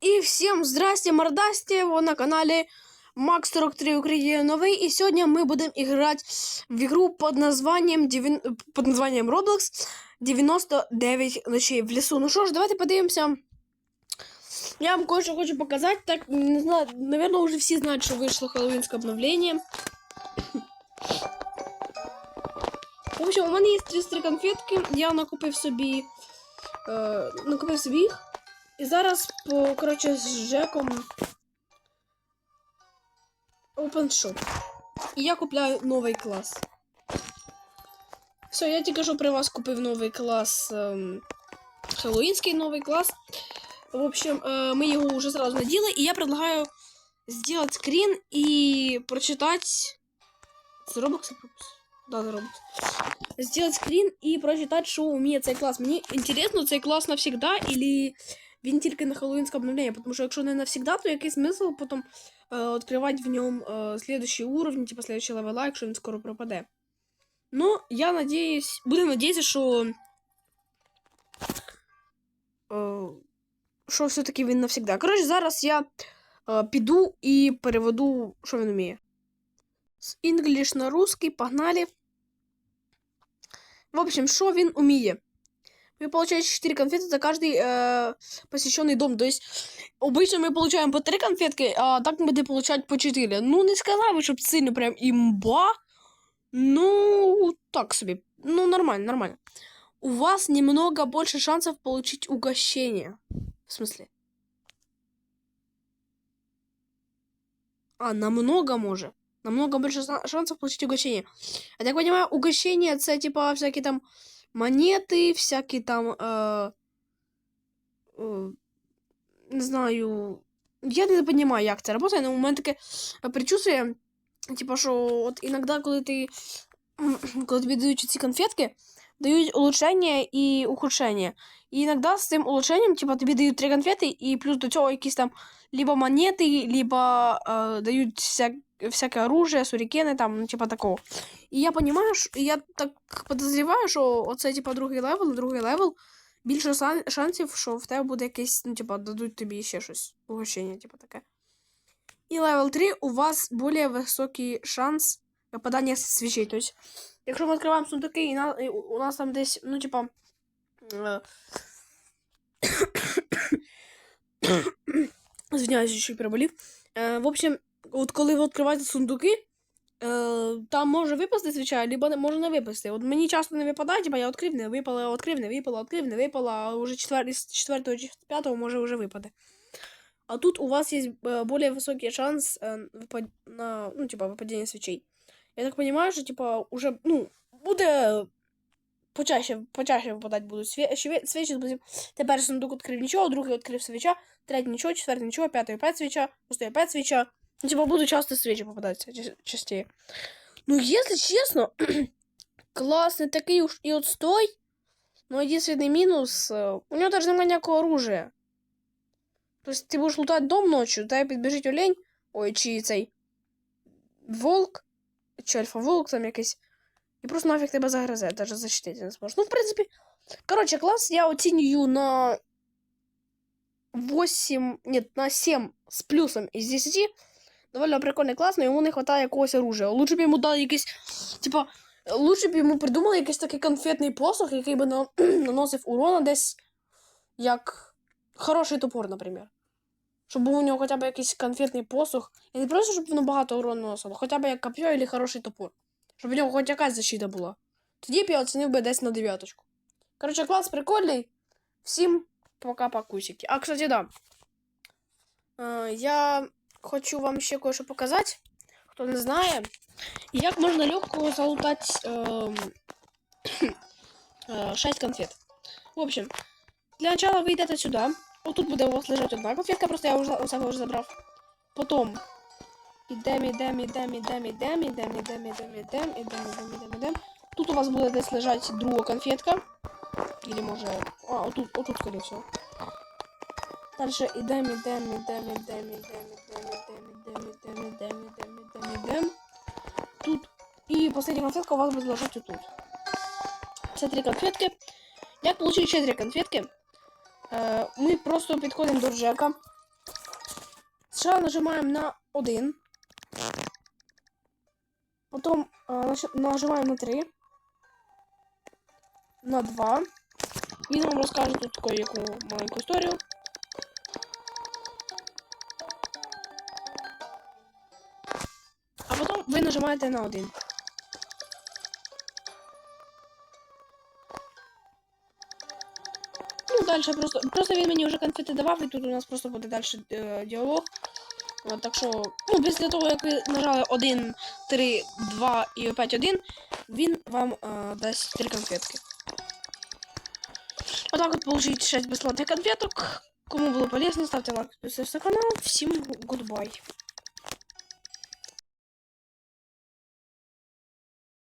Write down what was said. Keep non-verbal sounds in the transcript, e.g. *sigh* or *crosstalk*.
І всім здрасте, мордасті! Ви на каналі Max 43 Україна новий. І сьогодні ми будемо грати в ігру під названням під названням Roblox 99 ночей в лісу. Ну що ж, давайте подивимося. Я вам кое-що хочу показати. Так, не знаю, наверное, вже всі знають, що вийшло Хэллоуинское обновлення. В общем, у мене є 300 конфетки. Я накупив собі. Е, накупив собі їх. І зараз, по, коротше, з Жеком. Open Shop. І я купляю новий клас. Все, я тільки що при вас купив новий клас. Ем, Хэллоуинский новый класс. В общем, э, мы его уже сразу надели, и я предлагаю сделать скрин и прочитать... Це Roblox? Да, це Roblox. Сделать скрин і прочитати, що вміє цей клас. Мені інтересно, цей клас навсегда, или він тільки на Хэллоуинське обновлення. Тому що якщо не навсегда, то який смисл потім э, відкривати в ньому э, следующий уровень, типа следующий левела, якщо він скоро пропаде. Ну, я надіюсь, буду надіятися, що. Е, що все-таки він навсегда. Коротше, зараз я е, піду і переведу, що він вміє. З English на русский, погнали. В общем, що він уміє? Вы получаете 4 конфеты за каждый э, посещенный дом. То есть, обычно мы получаем по 3 конфетки, а так мы будем получать по 4. Ну, не сказал бы, чтобы сильно прям имба. Ну, так себе. Ну, нормально, нормально. У вас немного больше шансов получить угощение. В смысле? А, намного може. Намного больше ша- шансов получить угощение. Я так понимаю, угощение это типа всякие там монеты, всякие там, э, э, не знаю, я не понимаю, як це працює, але у мене таке предчувствие, типа, що от іноді, коли ти, *clears throat* коли тобі дають ці конфетки, дають улучшення і ухудшення. І іноді з цим улучшенням, типа, тобі дають три конфети, і плюс до цього якісь там либо монети, либо э, дают вся, всякое оружие, сурикены, там, ну, типа такого. І я понимаю, що я так подозріваю, що оце, типа, другий левел, другий левел, більше шансів, що в тебе буде якесь, ну, типа, дадуть тобі ще щось, угощення, типа таке. І левел 3 у вас більш високий шанс попадання свічей. Тобто, якщо ми відкриваємо сундуки, і, на, і у нас там десь, ну, типа. *coughs* е, Звиняюсь, що переболів. Е, в общем, от коли ви відкриваєте сундуки, е, там може випасти свіча, або не може не випасти. От мені часто не випадає, типа я відкрив, не випало, відкрив, не випало, відкрив, не випало, а вже четвер... з четвертого чи з п'ятого може вже випаде. А тут у вас є е, більш високий шанс е, на, ну, типа, випадіння свічей. Я так розумію, що, типа, уже, ну, буде почаще, почаще випадати будуть сві... сві- свічі. допустим, Тепер сундук відкрив нічого, другий відкрив свіча, третій нічого, четвертий нічого, п'ятий опять свіча, шостий опять свіча. Ну, типа, буду часто свечи попадаться ча- частее. Ну, если честно, *clears throat* класс не такий уж и отстой. Но единственный минус, э, у него даже немає ніякого оружия. То есть ты будешь лутать дом ночью, да, підбіжить олень, ой, чи цей волк, чи альфа-волк там якийсь, і просто нафіг тебе загризе, даже защитити не зможеш. Ну, в принципі, короче, класс я оцінюю на 8, нет, на 7 с плюсом из 10. Довольно прикольний клас, но йому не вистачає якогось оружия. Лучше б йому дали якийсь, типа, лучше б йому придумали якийсь такий конфетний посох, який би на- *clears throat* наносив урона десь як хороший топор, наприклад. Щоб був у нього хоча б якийсь конфетний посох. І не просто, щоб воно багато урону наносило, хоча б як коп'є або хороший топор. Щоб у нього хоч якась защита була. Тоді б я оцінив би десь на дев'яточку. Коротше, клас прикольний. Всім пока-покусики. А, кстати, да. Е, я хочу вам ще кое-що показати, хто не знає, як можна легко залутати ем, е, 6 конфет. В общем, для начала ви йдете сюди. Отут буде у вас лежати одна конфетка, просто я вже у себе вже забрав. Потім ідемо, ідемо, ідемо, ідемо, ідемо, ідемо, ідемо, ідемо, ідемо, ідемо, ідемо, ідемо, ідемо. Тут у вас буде десь лежати друга конфетка. Или може. А, отут, отут, скорее всего. Дальше ідемо, ідемо, ідемо, ідемо, ідемо, ідемо, идем, идем, идем, идем, идем. Тут. И последняя конфетка у вас будет лежать тут. Це три конфетки. Я получил еще конфетки. Э, мы просто підходимо до Джека. Сначала нажимаем на 1. Потом э, нажимаем на три, На два. И нам розкаже тут яку маленьку історію. Ви нажимаєте на 1. Ну, дальше просто. Просто він мені вже конфети давав, і тут у нас просто буде далі е, діалог. От, так що, ну, після того, як ви нажали 1, 3, 2 і опять 1, він вам е, дасть 3 конфетки. Отак от получить 6 безплатних конфеток. Кому було полезно, ставте лайк, підписуйтесь на канал. Всім гудбай.